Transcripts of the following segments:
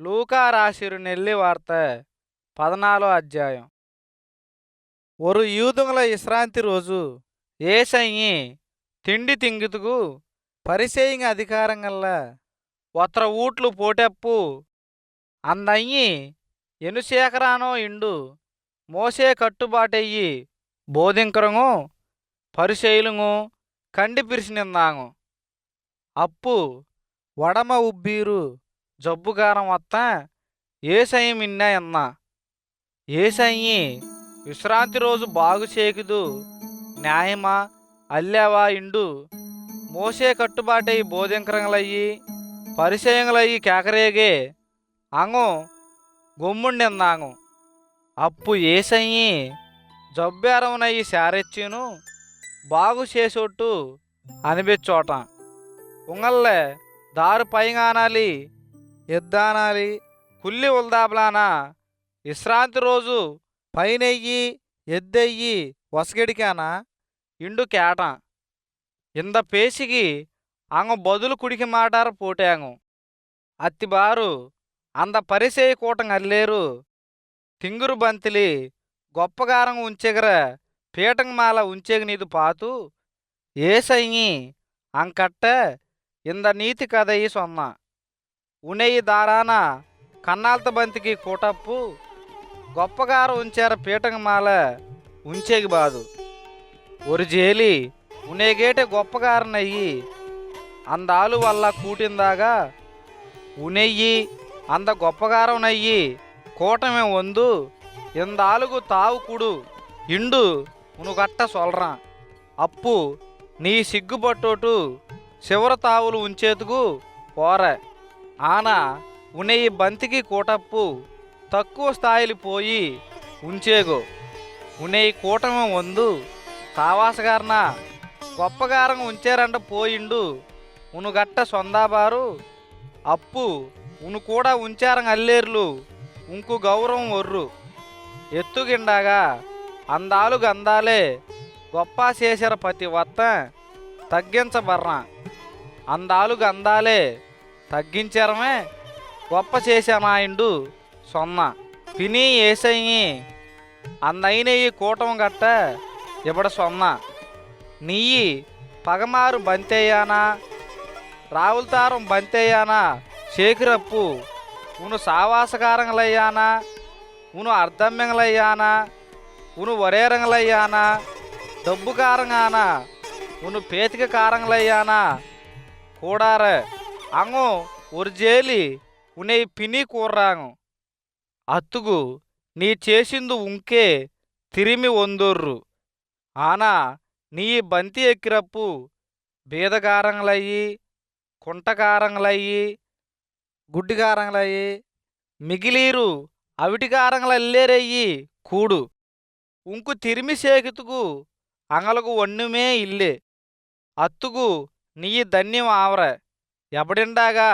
లూకా రాసిరు నెల్లి వార్త పదనాలో అధ్యాయం. ఒరు యూదుల విశ్రాంతి రోజు ఏసయ్యి తిండి తింగితుకు పరిసేయింగ అధికారంగల్ల ఒత్ర ఊట్లు పోటెప్పు అందయ్యి ఎనుశేఖరానో ఇండు మోసే కట్టుబాటయ్యి బోధింకరము పరిశైలుము కండి పిరిసినిందాము. అప్పు వడమ ఉబ్బీరు జబ్బుగారం వత్త ఏసయ్యి మిన్న ఎన్న ఏసయ్యి విశ్రాంతి రోజు బాగు చేకుదు. న్యాయమా? అల్లావా ఇండు. మోసే కట్టుబాటై బోధింకరంగలయ్యి పరిచయంగలయ్యి కేకరేగే. అంగు గొమ్ముండెందాంగు అప్పు ఏసయ్యి జబ్బేరమునయ్యి శారెచ్చిను బాగు చేసొట్టు అనిపించోట ఉంగల్లే దారు పైగానాలి ఎద్దానాలి. కుల్లి ఉల్దాబలానా విశ్రాంతి రోజు పైనెయ్యి ఎద్దెయ్యి వసగెడికానా. ఇండు కేట. ఇంద పేసిగి అంగ బదులు కుడికి మాటార పోటాంగు. అత్తిబారు అంద పరిసేయ కూటం అల్లేరు. తింగురు బంతిలి గొప్పగారం ఉంచెగర పీటంగమాల ఉంచెగ నీదు పాతు. ఏసయ్యి అంకట్ట ఇంద నీతి కదయి సొన్నా ఉనేయి దారాన కన్నాల్త బంతికి కూటప్పు గొప్పగారు ఉంచార పీటంగమాల ఉంచేగి బాదు. ఒరి జేలి ఉనేగేటే గొప్పగారనయ్యి అందాలు వల్ల కూటిందాగా ఉనెయ్యి అంద గొప్పగారనయ్యి కూటమే వందు ఇందాలుగు తావుకుడు ఇండు ఉనుగట్ట సొలరా. అప్పు నీ సిగ్గుపట్టోటు చివర తావులు ఉంచేతుకు పోరే. ఆన ఉనేయి బంతికి కూటప్పు తక్కువ స్థాయిలు పోయి ఉంచేగో. ఉనేయి కూటమ వందు కావాసగారన గొప్పగారం ఉంచారంట పోయిండు. ఉనుగట్ట సొందాబారు అప్పు ఉను కూడా ఉంచారం అల్లేర్లు. ఉంకు గౌరవం ఒర్రు. ఎత్తుగిండాగా అందాలు గందాలే గొప్ప చేశార ప్రతి వత్త తగ్గించబర్రా. అందాలు గందాలే తగ్గించారమే. గొప్ప చేశానాయిండు సొన్న. పిని ఏసయ్యి. అందైనయి కూటం గట్ట. ఇబడ సొన్న. నీయి పగమారు బంతేయానా? రావులతారం బంతేయానా? చేకిరప్పు. ఉను సావాసకారంగలయ్యానా ఉను అర్ధమ్యంగలయ్యానా ఉను వరేరంగలయ్యానా డబ్బు కారంగానా ఉను పేతిక కారంగలయ్యానా కూడారే. అంగు ஒரு జేలి ఉనే పిని కూర్రాంగు. అత్తుగు నీ చేసిందు ఉంకే తిరిమి వందొర్రు ఆనా నీ బంతి ఎక్కిరప్పు బీదగారంగలయ్యి కుంటకారంగలయ్యి గుడ్డిగారంగలయ్యి మిగిలీరు అవిటిగారంగలల్లేరయ్యి కూడు. ఉంకు తిరిమి సేకితుకు అంగలకు ఒన్నుమే ఇల్లే. అత్తుగు నీ ధన్యం ఆవర. ఎబడిండాగా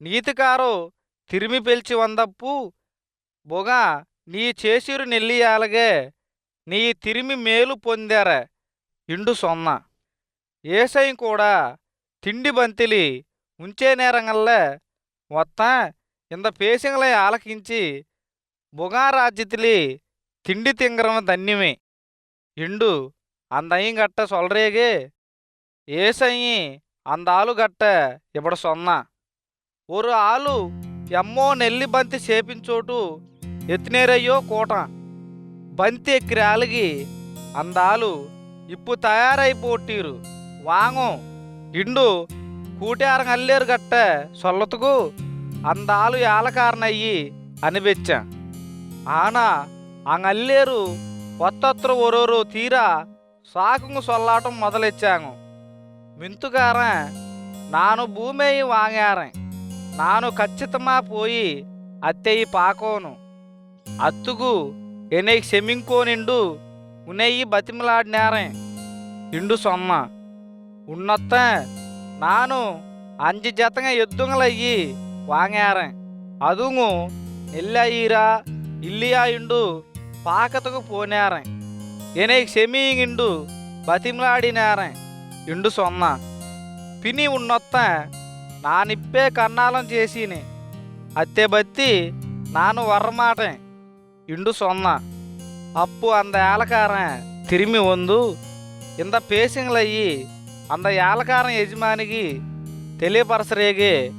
నీతికారు తిరిమి పిలిచి వందప్పు బొగ నీ చేసిరు నెల్లియాలగే నీ తిరిమి మేలు పొందార ఇండు సొన్న ఏసై కూడా తిండి బంతిలి ఉంచే నేరంగల్లే మొత్త ఇంద పేసింగలై ఆలకించి బుగారాజ్యతిలి తిండి తింగరం ధన్యమే ఇండు అందయ్యం గట్ట సొలరేగే ఏసయ్యి అందాలు గట్టే ఇప్పుడు సొన్న. ஒரு ఆలు ఎమ్మో నెల్లి బంతి చేపించోటు ఎత్తినేరయ్యో కోట. బంతి ఎక్కిరి ఆలిగి అందాలు ఇప్పు తయారైపోటీరు వాంగం ఇండు కూటారం అల్లేరు గట్ట సొల్లతుకు అందాలు ఏలకారనయ్యి అనిపించా ఆన అంగల్లేరు ఒత్తొత్తరు ఒరోరు తీరా సాకుంగు సొల్లాటం మొదలెచ్చాము. మింతుగారం నాను భూమేయి వాంగారం నాను ఖచ్చితమా పోయి అత్తెయి పాకోను అత్తుగు ఎనెయి క్షమింకోనిండు ఉనెయ్యి బతిమలాడినారే ఇండు సొమ్మ ఉన్నొత్త నాను అంజు జతంగా ఎద్దుంగలయ్యి వాంగారే అదుగు ఎల్లయ్యిరా ఇల్లియా ఇండు పాకతకు పోనారే ఎనెయి క్షమీయిండు బతిమలాడినారే ఎండు సొన్న. పిని ఉన్నొత్త నానిప్పే కన్నాలం చేసిని. అత్తే బత్తి నాను వర్రమాటే ఇండు సొన్న. అప్పు అంద ఏలకారం తిరిమి వందు ఇంత పేసింగ్లయ్యి అంద ఏలకారం యజమానికి తెలియపరసరేగే.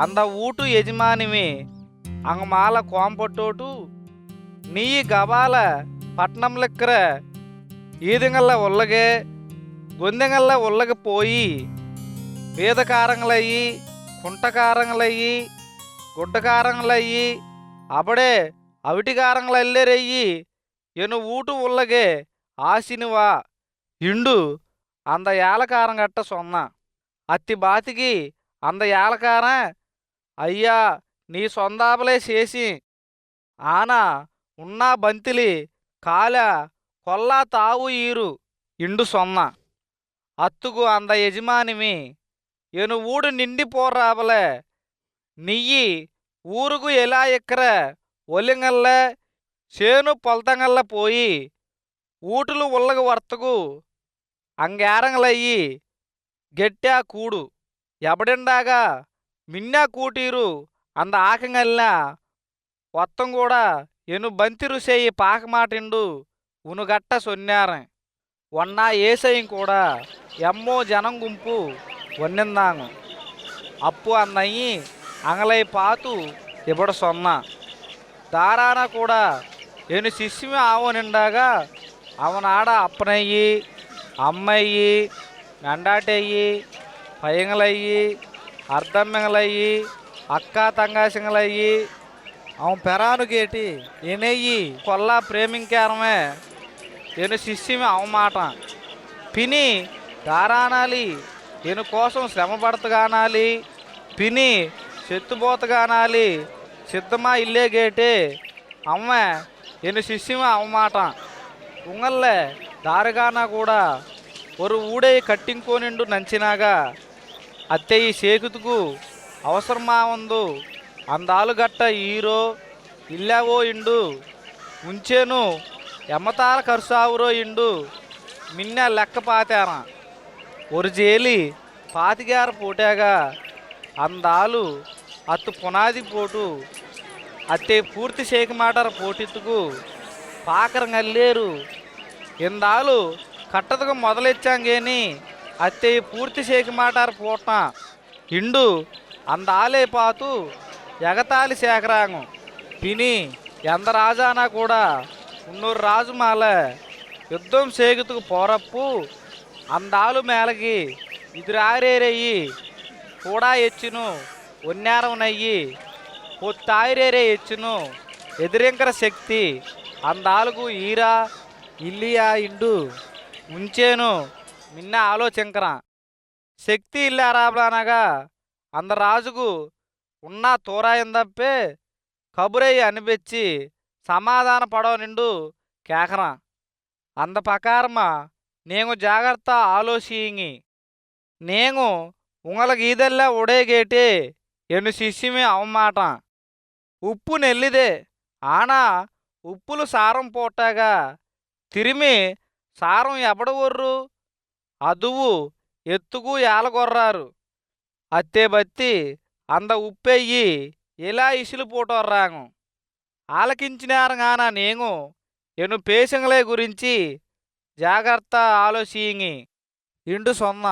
అంద ఊటు యజమానివి అంగమాల కోంపట్టోటు. నీ గబాల పట్నం లెక్కర ఈదింగల్ల ఉల్లగే ബന്ധങ്ങളെ ഉള്ളക്ക് പോയി വേദകാരങ്ങളായി കുണ്ടകാരങ്ങളായി ഗുഡകാരങ്ങളായി അവിടെ ಅವಿಟಿಕಾರಂಗಳೆಲ್ಲರೆಯ್ಯಿ ಏನು ಊಟ ಉಲ್ಲಗೆ ಆಸಿನುವಾ ಇಂಡು ಅಂದ ಯಾಲಕಾರಂಗಟ್ಟ ಸೊನ್ನ ಅತ್ತಿ ಬಾತಿಗಿ ಅಂದ ಯಾಲಕಾರ అయ్యా నీ సొందాపలే చేసి ఆన ఉన్నా బంతిలి కాల కొల్లా తావు ఈరు ఇండు సొన్న అత్తుగు అంద యజమానిమి ఎను నిండి పోరావలే నియ్యి ఊరుగు ఎలా ఎక్కర? ఒలింగల్ల చేను పొలతంగల్ల పోయి ఊటులు ఉల్లగ వర్తగు అంగేరంగలయ్యి గెట్టా కూడు. ఎబడిండాగా మిన్నా కూటీరు అంద ఆకంగల్న. ఒత్తం కూడా ఎను బంతిరుసేయి పాకమాటిండు ఉనుగట్ట సొన్నారం. వన్నా ఏసయం కూడా ఎమ్మో జనం గుంపు వన్నిందాము. అప్పు అన్నయ్యి అంగలై పాతు ఇబడ సొన్న. దారాన కూడా నేను శిష్యమే ఆవు నిండాగా అవనాడ అప్పనయ్యి అమ్మయ్యి నండాటయ్యి పయ్యంగలయ్యి అర్ధమ్మింగలయ్యి అక్కా తంగాసింగలయ్యి అవును పెరాను గేటి కొల్లా ప్రేమింకారమే. నేను శిష్యమే అవమాట పిని దారానాలి నేను కోసం శ్రమ పడతగానాలి. పిని చెత్తుబోతగానాలి సిద్ధమా ఇల్లే గేటే. అమ్మ నేను శిష్యమే అవమాట ఉంగల్లే దారగానా కూడా ఒరు ఊడే కట్టింకోనిండు నంచినాగా. అత్తయ్యి సేకుతుకు అవసరమా ఉందు? అందాలుగట్ట ఈరో ఇల్లావో ఇండు. ఉంచేను ఎమ్మతాల ఖర్చావురో ఇండు మిన్న లెక్క పాతేన? ஒரு జేలి పాతిగార పోటాగా అందాలు అత్తు పునాది పోటు అత్తే పూర్తి చేయకమాటార పోటెత్తుకు పాకరంగల్లేరు ఇందాలు కట్టదుకు మొదలెచ్చాంగేని అత్తే పూర్తి చేయకమాటారు పూట ఇండు అందాలే పాతు ఎగతాళి శేఖరాంగం పిని ఎంత రాజానా ఉన్నూరు రాజు మాల యుద్ధం సేగుతుకు పోరప్పు అందాలు మేలకి ఇదిరారేరయ్యి కూడా ఎచ్చును ఒన్నేరవునయ్యి పొత్తాయిరేరే ఎచ్చును ఎదిరింకర శక్తి అందాలకు ఈరా ఇల్లియా ఇండు ఉంచేను నిన్న ఆలోచింకర. శక్తి ఇల్లారాబ్లానగా అంద రాజుకు ఉన్న తోరాయిందప్పే కబురయ్యి అనిపించి సమాధాన పడవ నిండు కేకరా అంద నేను జాగ్రత్త ఆలోచింగి నేను ఉంగలకు ఈదెల్లా ఉడేగేటి ఎన్ను శిష్యమే అవమాట. ఉప్పు నెల్లిదే. ఆనా ఉప్పులు సారం పోటాగా తిరిమి సారం ఎబడవర్రు అదువు ఎత్తుకు ఏలగొర్రారు అత్తే బత్తి అంద ఉప్పెయ్యి ఇలా ఇసులు పోటొర్రాంగు ఆలకించినారంగాన నేను? ఎను పేషంగలే గురించి జాగ్రత్త ఆలోచింగి ఇండు సొన్న.